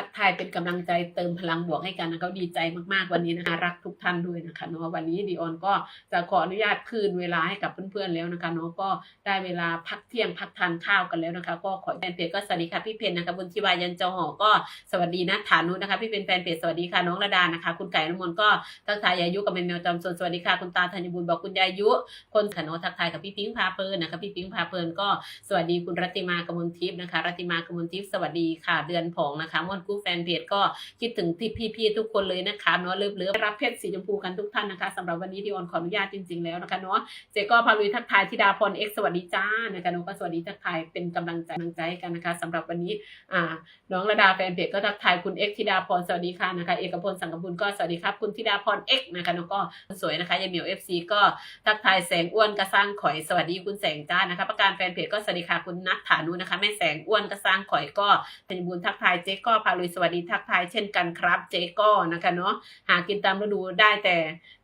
ทักทายเป็นกำลังใจเติมพลังบวกให้กันนะเขาดีใจมากๆวันนี้นะคะรักทุกท่านด้วยนะคะเนาะวันนี้ดิออนก็จะขออนุญาตคืนเวลาให้กับเพื่อนๆแล้วนะคะเนาะก็ได้เวลาพักเที่ยงพักทานข้าวกันแล้วนะคะ ก็ขอแฟนเพจก็สวัสดีค่ะพี่เพนนะคะบุญชิวายันเจ้าหอก็สวัสดีนะฐานุนะคะ พี่เป็นแฟนเพจสวัสดีค่ะน้องระดานะคะ คุณไก่นมนก็ทักทายยายุกับแมวจอมสนสวัสดีค่ะคุณตาธัญบุญบอกคุณยายุ คนขนอทักทายกับพี่พิงค์พาเพลินนะคะพี่พิงค์พาเพลินก็สวัสดีคุณรัติมากมลทิพย์นะคะรัติมากมลทิพย์สวัสดีค่ะเดือนผองนะคะมนกแฟนเพจก็คิดถึงที่พี่ๆทุกคนเลยนะคะเนาะเลิฟเลิฟรับเพชรสีชมพูกันทุกท่านนะคะสำหรับวันนี้ดิออนขออนุญาตจริง ๆแล้วนะคะเนาะเจก็พาลุยทักทายธิดาพรเอ็กสวัสดีจ้านะคะเนาะก็สวัสดีทักทายเป็นกำลังใจกำลังใจกันนะคะสำหรับวันนี้อ่าน้องระดาแฟนเพจก็ทักทายคุณเอ็กธิดาพรสวัสดีค่ะนะคะเอกพลสังกบุญก็สวัสดีครับคุณธิดาพรเอ็กนะคะน้องก็สวยนะคะยายเหมียวเอฟซีก็ทักทายแสงอ้วนกระสร้างข่อยสวัสดีคุณแสงจ้านะคะ ประการแฟนเพจก็สวัสดีค่ะคุณนัทฐานุนะคะแม่แสงอ้วนกระสร้างข่อยก็เป็นบุญทักทายเจ๊ก็พาลุยสวัสดีทักทายเช่นกันครับ เจ๊ก็นะคะเนาะหากินตามฤดูได้แต่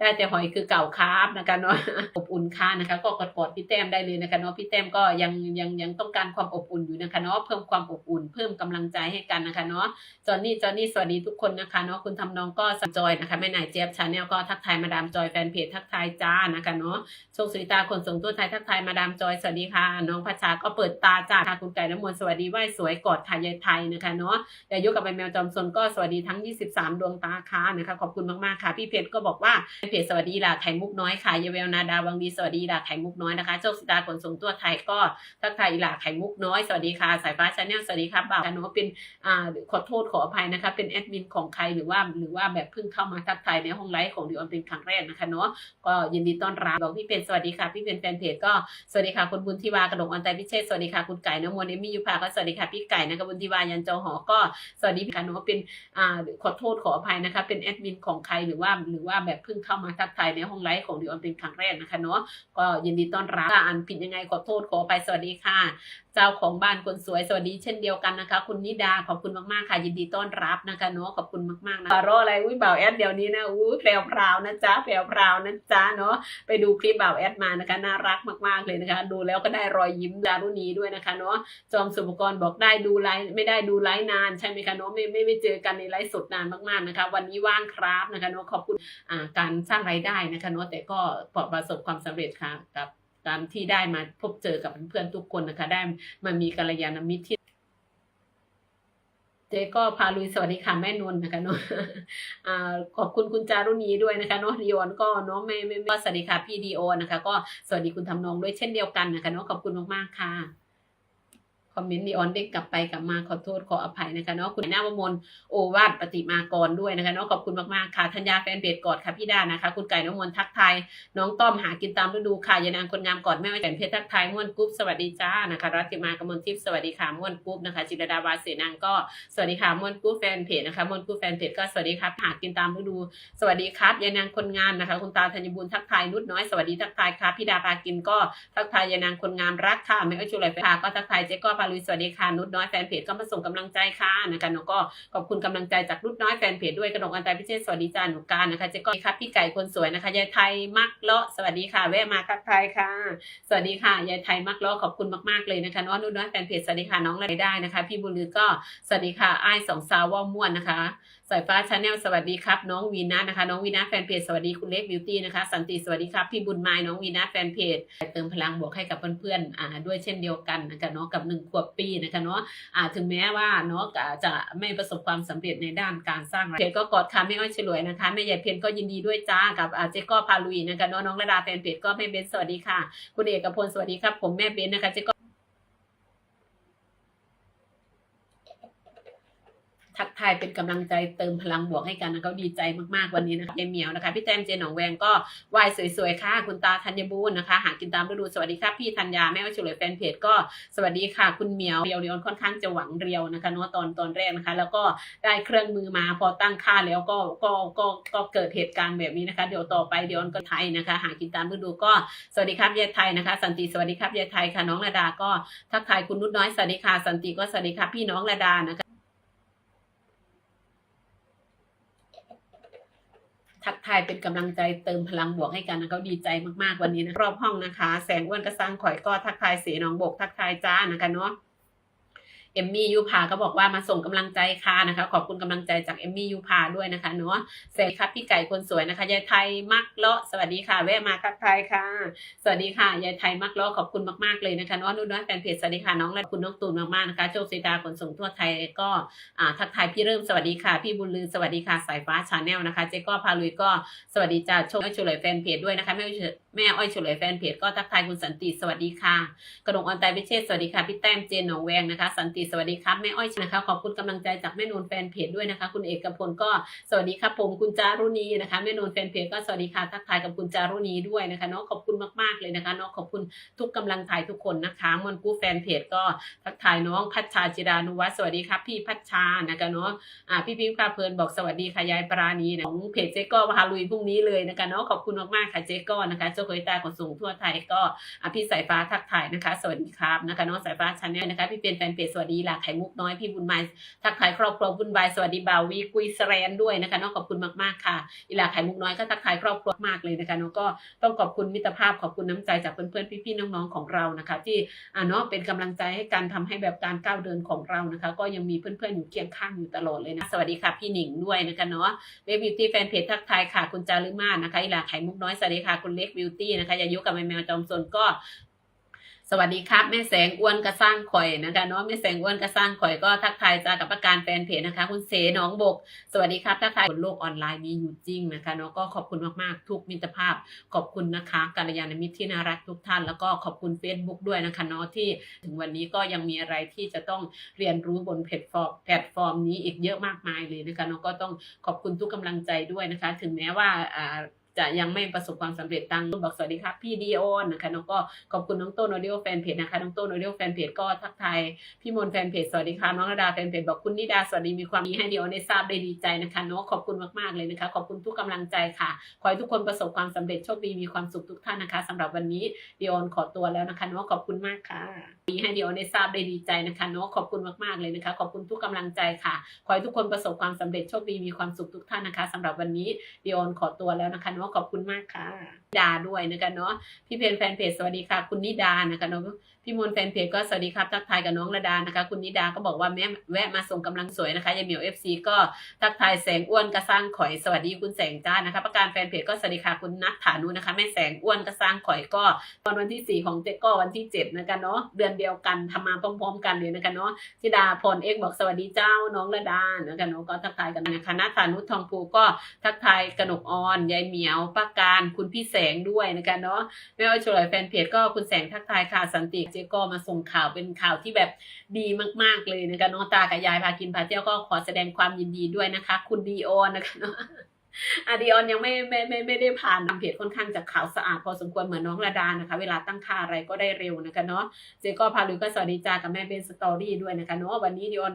ได้แต่หอยคือเก่าครับนะคะเนาะอบอุ่นค่ะนะคะ ก็กดกดพี่แต้มได้เลยนะคะเนาะพี่แต้มก็ยังยังยังต้องการความอบอุ่นอยู่นะคะเนาะเพิ่มความอบอุ่น เพิ่มกำลังใจให้กันนะคะเนาะจอนนี่จอนนี่สวัสดีทุกคนนะคะเนาะคุณทำนองก็สจอยนะคะแม่นายเจี๊ยบชาแนลก็ทักทายมาดามจอยแฟนเพจทักทายจ้านะคะเนาะโชคสุริตาคนส่งตัวไทยทักทายมาดามจอยสวัสดีค่ะน้องพัชชาก็เปิดตาจ้าค่ะคุณไก่น้ำมนสวัสดีไหวสวยกอดทยายไทยนะคะเนาะแต่ยกบใบแมวจอมซนก็สวัสดีทั้ง 23 ดวงตาค่ะนะคะขอบคุณมากๆค่ะ พี่เพชรก็บอกว่าเพจสวัสดีล่ะไข่มุกน้อยค่ะยายเวลนาดาวังดีสวัสดีล่ะไข่มุกน้อยนะคะโชคสุริตาคนส่งตัวไทยก็ทักทายล่าไข่มุกน้อยสวัสดีค่ะสายฟ้าชาแนลสวัสดีครับบ่าวเนาะเป็นอ่าขอโทษขออภัยนะคะเป็นแอดมินของใครหรือว่าหรือว่าแบบเพิ่งเข้ามาทักทายในห้องไลฟ์ของดิออนเป็นครั้งแรกนะคะเนาะก็ยินดีต้อนรับบอกพี่เป็นสวัสดีค่ะพี่เป็นแฟนเพจก็สวัสดีค่ะคุณบุญทิวากระดกอันไตพิเชษสวัสดีค่ะคุณไก่นมเอมี่ยุพาก็สวัสดีค่ะพี่ไก่นะคะบุญทิวายันจ้าหอก็สวัสดีค่ะเนาเป็นอ่าขอโทษขออภัยนะคะ เป็นแอดมินของใครหรือว่าหรือว่าแบบเพิ่งเข้ามาทักทายในห้องไลฟ์ของดิออนเป็นครั้งแรกนะคะเนาะก็ยินดีต้อนรับอ่านผิดยังไงขอโทษขออภัยสวัสดีค่ะ เจ้าของบ้านคนสวยสวัสดีเช่นเดียวกันนะคะ คุณนิดาขอบคุณมากๆค่ะ ยินดีต้อนรับนะคะเนาะขอบคุณมากๆนะบารออะไรอุ้ยบ่าวแอดเดี๋ยวนี้นะอุ้ยแปลวพราวนะจ๊ะแปลวพราวนะจ๊ะเนาะไปดูคลิปบ่าวแอดมานะคะน่ารักมากๆเลยนะคะ ดูแล้วก็ได้รอยยิ้มดารุณีด้วยนะคะเนาะจอมสุภกรบอกได้ดูไลฟ์ไม่ได้ดูไลฟ์นานใช่ไหมคะเนาะไม่ไม่ไม่เจอกันในไลฟ์สดนานมากๆนะคะ วันนี้ว่างครับนะคะเนาะขอบคุณการสร้างรายได้นะคะเนาะแต่ก็ประสบความสำเร็จค่ะกับ ตามที่ได้มาพบเจอกับเพื่อนๆทุกคนนะคะ ได้มามีกัลยาณมิตรที่เจ๊ก็พาลุยสวัสดีค่ะแม่นวลนะคะเนาะอ่าขอบคุณคุณจารุณีด้วยนะคะเนาะดิออนก็เนาะไม่ไม่ไม่ก็สวัสดีค่ะพี่ดีโอนะคะ ก็สวัสดีคุณทำนองด้วยเช่นเดียวกันนะคะเนาะขอบคุณมากๆค่ะ คอมเมนต์ดีออนเด้งกลับไปกลับมาขอโทษขออภัยนะคะเนาะคุณหน้าวมนโอวาทปฏิมากรด้วยนะคะเนาะขอบคุณมากๆค่ะธัญญาแฟนเพจกอดค่ะพี่ดานะคะ คุณไก่น้องมนทักทายน้องต้อมหากินตามฤดูค่ะยานางคนงามกอดแม่ไว้แก่นเพชรทักทายม่วนกรุ๊ปสวัสดีจ้านะคะรัติมากมลทิพย์สวัสดีค่ะม่วนกรุ๊ปนะคะ จิรดาวาเสนางก็สวัสดีค่ะม่วนกรุ๊ปแฟนเพจนะคะม่วนกรุ๊ปแฟนเพจก็สวัสดีครับหากินตามฤดูสวัสดีครับยานางคนงามนะคะ คุณตาธัญบุญทักทายนุชน้อยสวัสดีทักทายครับพี่ดาพากินก็ทักทายยานางคนงามรักค่ะแม่อ้อยชุไรฟ้าก็ทักทายเจ๊ก็พาลุยสวัสดีค่ะนุชน้อยแฟนเพจก็มาส่งกำลังใจค่ะนะคะหนูก็ขอบคุณกำลังใจจากนุชน้อยแฟนเพจด้วยกระดกอันตรายพิเชษสวัสดีจ้าหนูการนะคะเจ๊ก็ครับพี่ไก่คนสวยนะคะยายไทยมักเลาะสวัสดีค่ะแวะมาทักทายค่ะ สวัสดีค่ะยายไทยมักเลาะขอบคุณมากๆเลยนะคะน้องนุชน้อยแฟนเพจสวัสดีค่ะน้องรายได้นะคะ พี่บุญลือก็สวัสดีค่ะไอ้สองสาวว่าม่วนนะคะสายฟ้าชาแนลสวัสดีครับ น้องวีนะนะคะ น้องวีนะแฟนเพจสวัสดีคุณเล็กบิวตี้นะคะ สันติสวัสดีครับ พี่บุญไม้น้องวีนะแฟนเพจเติมพลังบวกให้กับเพื่อนๆอ่าด้วยเช่นเดียวกันนะคะเนาะกับหนึ่งขวบปีนะคะเนาะอ่าถึงแม้ว่าเนาะอ่าจะไม่ประสบความสำเร็จในด้านการสร้างรายได้เพจก็กอดค่ะแม่อ้อยฉลวยนะคะแม่ใหญ่เพียนก็ยินดีด้วยจ้ากับอาเจก็พาลุยนะคะเนาะน้องระดาแฟนเพจก็แม่เบนสวัสดีค่ะ คุณเอกพลสวัสดีครับผมแม่เบนนะคะเจก็ ทักทายเป็นกำลังใจเติมพลังบวกให้กันนะเขาดีใจมากๆวันนี้นะคะยายเหมียวนะคะ พี่แต้มเจนหนองแวงก็ไหวสวยๆค่ะ คุณตาธัญบูรณ์นะคะ หากินตามฤดูสวัสดีค่ะพี่ธัญญาแม่ว่าเฉลยแฟนเพจก็สวัสดีค่ะ คุณเหมียวเรียวเรียวค่อนข้างจะหวังเรียวนะคะเนาะตอนตอนแรกนะคะ แล้วก็ได้เครื่องมือมาพอตั้งค่าแล้วก็ก็ก็ก็เกิดเหตุการณ์แบบนี้นะคะ เดี๋ยวต่อไปเดี๋ยวก็ไทยนะคะ หากินตามฤดูก็สวัสดีครับยายไทยนะคะ สันติสวัสดีครับยายไทยค่ะน้องระดาก็ทักทายคุณนุชน้อยสวัสดีค่ะสันติก็สวัสดีครับพี่น้องระดานะคะ ทักทายเป็นกำลังใจเติมพลังบวกให้กันนะเขาดีใจมากๆวันนี้นะรอบห้องนะคะ แสงอ้วนกระซังข่อยก็ทักทายเสน้องบกทักทายจ้านะคะเนาะ เอมมี่ยูพาก็บอกว่ามาส่งกำลังใจค่ะนะคะ ขอบคุณกำลังใจจากเอมมี่ยูพาด้วยนะคะเนาะเสวัสดีครับพี่ไก่คนสวยนะคะยายไทยมักเลาะสวัสดีค่ะ แวะมาทักทายค่ะ สวัสดีค่ะยายไทยมักเลาะขอบคุณมากๆเลยนะคะน้องนุ่นน้อยแฟนเพจสวัสดีค่ะน้องและคุณน้องตูนมากๆนะคะโชคสีดาขนส่งทั่วไทยก็อ่าทักทายพี่เริ่มสวัสดีค่ะ พี่บุญลือสวัสดีค่ะสายฟ้าชาแนลนะคะเจ๊ก็พาลุยก็สวัสดีจ้าโชคอ้อยเฉลยแฟนเพจด้วยนะคะแม่เฉลยแม่อ้อยเฉลยแฟนเพจก็ทักทายคุณสันติสวัสดีค่ะกระดงออนไตพิเชษสวัสดีค่ะพี่แต้มเจนหนองแวงนะคะสันติสวัสดีครับแม่อ้อยนะคะขอบคุณกำลังใจจากแม่นูนแฟนเพจด้วยนะคะ คุณเอกพลก็สวัสดีครับผมคุณจารุณีนะคะแม่นูนแฟนเพจก็สวัสดีค่ะทักทายกับคุณจารุณีด้วยนะคะเนาะขอบคุณมากๆเลยนะคะเนาะขอบคุณทุกกำลังใจทุกคนนะคะมอนกู้แฟนเพจก็ทักทายน้องพัชชาจิรานุวัฒน์สวัสดีครับพี่พัชชานะคะเนาะอ่าพี่พิมพ์พาเพลินบอกสวัสดีค่ะยายปราณีนะของเพจเจ๊ก็พาลุยพรุ่งนี้เลยนะคะเนาะขอบคุณมากๆค่ะเจ๊ก็นะคะเจ้าเคยตาขนส่งทั่วไทยก็พี่สายฟ้าทักทายนะคะ สวัสดีครับนะคะน้องสายฟ้าชันแนลนะคะพี่เป็นแฟนเพจสวัสดีหลาไข่มุกน้อยพี่บุญมาทักทายครอบครัวบุญบายสวัสดีบ่าววีกุยสแรนด้วยนะคะน้องขอบคุณมากๆค่ะอีหลาไข่มุกน้อยก็ทักทายครอบครัวมากเลยนะคะน้องก็ต้องขอบคุณมิตรภาพขอบคุณน้ำใจจากเพื่อนๆพี่ๆน้องๆของเรานะคะ ที่อ่าเนาะเป็นกำลังใจให้การทำให้แบบการก้าวเดินของเรานะคะ ก็ยังมีเพื่อนๆอยู่เคียงข้างอยู่ตลอดเลยนะสวัสดีค่ะพี่หนิงด้วยนะคะเนาะเล็กบิวตี้แฟนเพจทักทายค่ะคุณจารึมานะคะอีหลาไข่มุกน้อยสวัสดีค่ะคุณเล็กบิวตี้นะคะยายุกับแมวแมวจอมซนก็ สวัสดีครับแม่แสงอ้วนกระสร้างข่อยนะคะเนาะแม่แสงอ้วนกระสร้างข่อยก็ทักทายจากับประการแฟนเพจนะคะ คุณเสหนองบก สวัสดีครับทักทายบนโลกออนไลน์มีอยู่จริงนะคะเนาะก็ขอบคุณมากๆ ทุกมิตรภาพ ขอบคุณนะคะกัลยาณมิตรที่น่ารักทุกท่าน แล้วก็ขอบคุณ Facebook ด้วยนะคะเนาะที่ถึงวันนี้ก็ยังมีอะไรที่จะต้องเรียนรู้บนแพลตฟอร์มแพลตฟอร์มนี้อีกเยอะมากมายเลยนะคะเนาะก็ต้องขอบคุณทุกกำลังใจด้วยนะคะ ถึงแม้ว่าอ่า จะยังไม่ประสบความสำเร็จตังบอกสวัสดีครับพี่ดีโอนนะคะน้องก็ขอบคุณน้องโต้นโอเดียแฟนเพจนะคะน้องโต้นโอเดียแฟนเพจก็ทักทายพี่มนแฟนเพจสวัสดีค่ะน้องระดาแฟนเพจบอกคุณนิดาสวัสดีมีความดีให้ดีโอนได้ทราบได้ดีใจนะคะเนาะขอบคุณมากๆเลยนะคะขอบคุณทุกกำลังใจค่ะ ขอให้ทุกคนประสบความสำเร็จโชคดีมีความสุขทุกท่านนะคะสำหรับวันนี้ดิโอนขอตัวแล้วนะคะเนาะขอบคุณมากค่ะดีให้ดิโอนได้ทราบได้ดีใจนะคะเนาะขอบคุณมากๆเลยนะคะขอบคุณทุกกำลังใจค่ะขอให้ทุกคนประสบความสำเร็จโชคดีมีความสุขทุกท่านนะคะสำหรับวันนี้ดิโอนขอตัวแล้วนะคะเนาะขอบคุณมากค่ะ ดาด้วยนะคะเนาะพี่เพนแฟนเพจสวัสดีค่ะ คุณนิดานะคะเนาะพี่มนแฟนเพจก็สวัสดีครับทักทายกับน้องระดานะคะ คุณนิดาก็บอกว่าแม่แวะมาส่งกำลังสวยนะคะยายเหมียวเอฟซีก็ทักทายแสงอ้วนกระสร้างข่อยสวัสดีคุณแสงจ้านะคะ ประการแฟนเพจก็สวัสดีค่ะคุณนัทฐานุนะคะแม่แสงอ้วนกระสร้างข่อยก็ตอนวันที่ 4 ของเจ๊ก็วันที่7นะคะเนาะเดือนเดียวกันทำมาพร้อมๆกันเลยนะคะเนาะธิดาพรเอกบอกสวัสดีเจ้าน้องระดานะคะเนาะก็ทักทายกันนะคะนัทฐานุทองภูก็ทักทายกนกออนยายเหมียวประการคุณพี่แสงด้วยนะคะเนาะแม่อ้อยฉลอยแฟนเพจก็คุณแสงทักทายค่ะสันติเจ๊ก็มาส่งข่าวเป็นข่าวที่แบบดีมากๆเลยนะคะน้องตากับยายพากินพาเที่ยวก็ขอแสดงความยินดีด้วยนะคะ คุณดีโออนนะคะเนาะอะดีออนยังไม่ไม่ไม่ไม่ได้ผ่านทำเพจค่อนข้างจะขาวสะอาดพอสมควรเหมือนน้องระดานะคะ เวลาตั้งค่าอะไรก็ได้เร็วนะคะเนาะเจก็พาลุยก็สวัสดีจ้ากับแม่เป็นสตอรี่ด้วยนะคะเนาะวันนี้ดีออน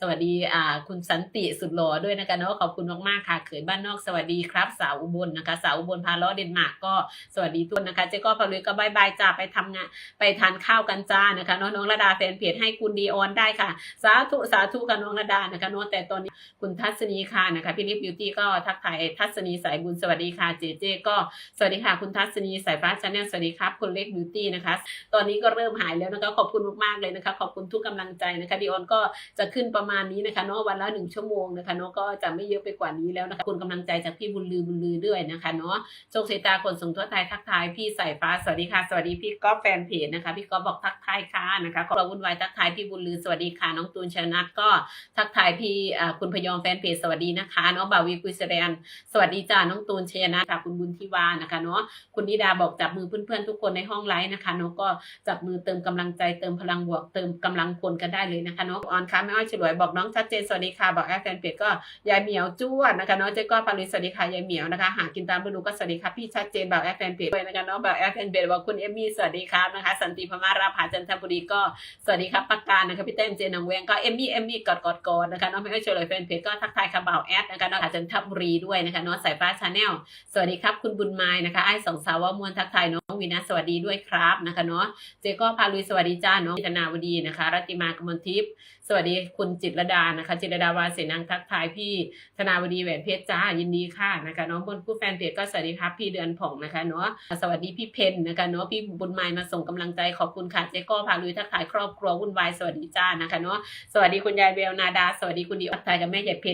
สวัสดีอ่าคุณสันติสุดหล่อด้วยนะคะเนาะขอบคุณมากๆค่ะเขยบ้านนอกสวัสดีครับ สาวอุบลนะคะสาวอุบลพาล้อเดนมาร์กก็สวัสดีทุกคนนะคะเจ๊ก็พาลุยก็บายบายจ้าไปทำงานไปทานข้าวกันจ้านะคะน้องระดาแฟนเพจให้คุณดีออนได้ค่ะ สาธุสาธุกับน้องระดานะคะเนาะแต่ตอนนี้คุณทัศนีค่ะนะคะพี่ลิฟบิวตี้ก็ทักทายทัศนีสายบุญสวัสดีค่ะเจเจก็สวัสดีค่ะคุณทัศนีสายฟ้าชาแนลสวัสดีครับคุณเล็กบิวตี้นะคะ ตอนนี้ก็เริ่มหายแล้วนะคะขอบคุณมากๆเลยนะคะ ขอบคุณทุกกำลังใจนะคะดีออนก็จะขึ้นประมาณนี้นะคะเนาะวันละหนึ่งชั่วโมงนะคะเนาะก็จะไม่เยอะไปกว่านี้แล้วนะคะคุณกำลังใจจากพี่บุญลือบุญลือด้วยนะคะเนาะโชคเสตาคนส่งทั่วไทยทักทายพี่สายฟ้าสวัสดีค่ะสวัสดีพี่ก๊อฟแฟนเพจนะคะพี่ก๊อฟบอกทักทายค่ะนะคะขอบคุณวุ่นวายทักทายพี่บุญลือสวัสดีค่ะน้องตูนชนัทก็ทักทายพี่คุณพยอมแฟนเพจสวัสดีนะคะน้องบาวีกุยเสเรนสวัสดีจ้าน้องตูนชนัทค่ะคุณบุญทิวานะคะเนาะคุณนิดาบอกจับมือเพื่อนๆทุกคนในห้องไลฟ์นะคะเนาะก็จับมือเติมกำลังใจเติมพลังบวกเติมกำลังคนกันได้เลยนะคะเนาะออนค่ะแม่อ้อยฉลวยบอกน้องชัดเจนสวัสดีค่ะบอกแอฟแฟนเพจก็ยายเหมียวจ้วนนะคะเนาะเจ๊ก็พาริสสวัสดีค่ะยายเหมียวนะคะหากินตามฤดูก็สวัสดีค่ะพี่ชัดเจนบอกแอฟแฟนเพจด้วยนะคะเนาะบอกแอฟแฟนเพจบอกคุณเอมมี่สวัสดีครับนะคะ สันติพมาราภาจันทบุรีก็สวัสดีครับปักการนะคะพี่เต้มเจนนงเวงก็เอมมี่เอมมี่กอดกอดกอดนะคะเนาะแม่อ้อยฉลยแฟนเพจก็ทักทายค่ะบ่าวแอดนะคะเนาะจันทบุรีด้วยนะคะเนาะสายฟ้าชาแนลสวัสดีครับคุณบุญไม้นะคะไอ้สองสาวมวลทักทายน้องวีนะสวัสดีด้วยครับนะคะเนาะเจก็พาลุยสวัสดีจ้าน้องธนาวดีนะคะรัติมากมลทิพย์สวัสดีคุณจิตรดานะคะ จิตรดาวาเสนังทักทายพี่ธนาวดีแหวนเพชรจ้ายินดีค่ะนะคะน้องบนผู้แฟนเพจก็สวัสดีครับพี่เดือนผ่องนะคะเนาะสวัสดีพี่เพนนะคะเนาะพี่บุญไมายมาส่งกำลังใจขอบคุณค่ะเจ๊ก็พาลุยทักทายครอบครัววุ่นวายสวัสดีจ้านะคะเนาะสวัสดีคุณยายเบลนาดา สวัสดีคุณดิอัตทายกับแม่ใหญ่เพชร